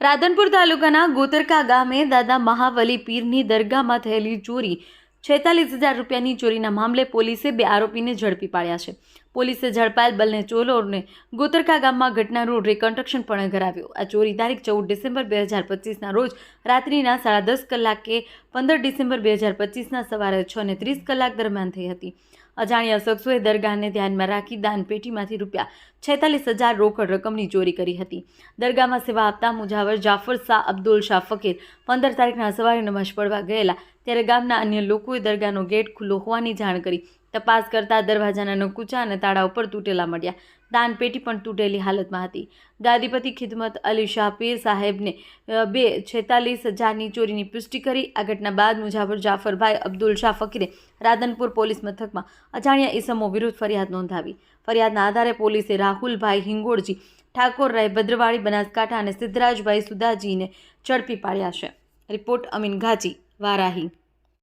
રાધનપુર તાલુકાના ગોતરકા ગામે દાદા મહાવલી પીરની દરગાહમાં થયેલી ચોરી છેતાલીસ હજાર રૂપિયાની ચોરીના મામલે પોલીસે બે આરોપીને ઝડપી પાડ્યા છે. પોલીસે ઝડપાયેલ બલને ચોરોને ગોતરકા ગામમાં ઘટનાનું રિકન્સ્ટ્રક્શન પણ કરાવ્યું. આ ચોરી તારીખ ચૌદ ડિસેમ્બર બે હજાર પચીસના રોજ રાત્રિના સાડા દસ કલાકે પંદર ડિસેમ્બર બે હજાર પચીસના સવારે છ ને ત્રીસ કલાક દરમિયાન થઈ હતી. અજાણ્યા શખ્સોએ દરગાહને ધ્યાનમાં રાખી દાન પેટીમાંથી રૂપિયા છેતાલીસ હજાર રોકડ રકમની ચોરી કરી હતી. દરગાહમાં સેવા આપતા મુજાવર જાફર શાહ અબ્દુલ શાહ ફકીર પંદર તારીખના સવારે નમાઝ પડવા ગયેલા, ત્યારે ગામના અન્ય લોકોએ દરગાહનો ગેટ ખુલ્લો હોવાની જાણ કરી. તપાસ કરતા દરવાજાના નકુચા અને તાળા ઉપર તૂટેલા મળ્યા. દાનપેટી પણ તૂટેલી હાલતમાં હતી. ગાદીપતિ ખિદમત અલી શાહ પીર સાહેબને બે છેતાલીસ હજારની ચોરીની પુષ્ટિ કરી. આ ઘટના બાદ મુજાફર જાફરભાઈ અબ્દુલ શાહ ફકીરે રાધનપુર પોલીસ મથકમાં અજાણ્યા ઈસમો વિરુદ્ધ ફરિયાદ નોંધાવી. ફરિયાદના આધારે પોલીસે રાહુલભાઈ હિંગોળજી ઠાકોરરાય ભદ્રવાળી, બનાસકાંઠા અને સિદ્ધરાજભાઈ સુદાજીને ઝડપી પાડ્યા છે. રિપોર્ટ અમીન ઘાજી વારાહી.